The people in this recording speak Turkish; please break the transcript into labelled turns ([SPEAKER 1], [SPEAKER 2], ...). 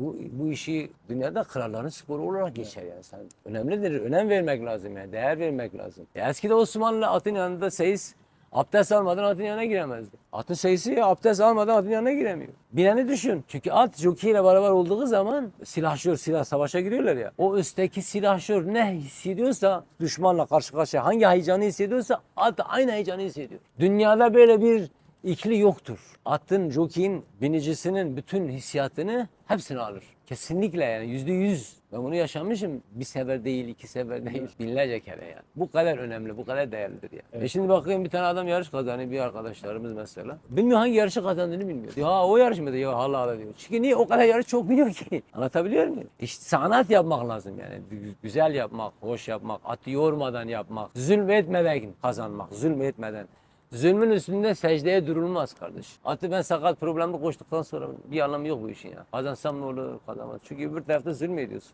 [SPEAKER 1] Bu, bu işi dünyada kralların sporu olarak geçer yani. Sen, önemlidir, önem vermek lazım yani, değer vermek lazım. Ya eskide Osmanlı atın yanında seyis abdest almadan atın yanına giremezdi. Atın seyisi ya abdest almadan atın yanına giremiyor. Bileni düşün. Çünkü at jockey ile beraber olduğu zaman silahşör, silah savaşa giriyorlar ya. O üstteki silahşör ne hissediyorsa düşmanla karşı karşıya hangi heyecanı hissediyorsa at aynı heyecanı hissediyor. Dünyada böyle bir ikili yoktur. Atın, jockey'in, binicisinin bütün hissiyatını hepsini alır. Kesinlikle yani yüzde yüz. Ben bunu yaşamışım. Bir sefer değil, iki sefer değil, binlerce kere yani. Bu kadar önemli, bu kadar değerlidir yani. E şimdi bakıyorum bir tane adam yarış kazanıyor, bir arkadaşlarımız mesela. Bilmiyor hangi yarışı kazandığını bilmiyor. Ya o yarış mıydı? Ya Allah Allah diyor. Çünkü niye o kadar yarış çok biliyor ki? Anlatabiliyor muyum? İşte sanat yapmak lazım yani. Gü- Güzel yapmak, hoş yapmak, atı yormadan yapmak, zulmetmeden kazanmak, zulmetmeden. Zulmün üstünde secdeye durulmaz kardeş. Atı ben sakat problemli koştuktan sonra bir anlamı yok bu işin ya. Kazansam ne olur, kazanmaz. Çünkü öbür tarafta zulmediyorsun.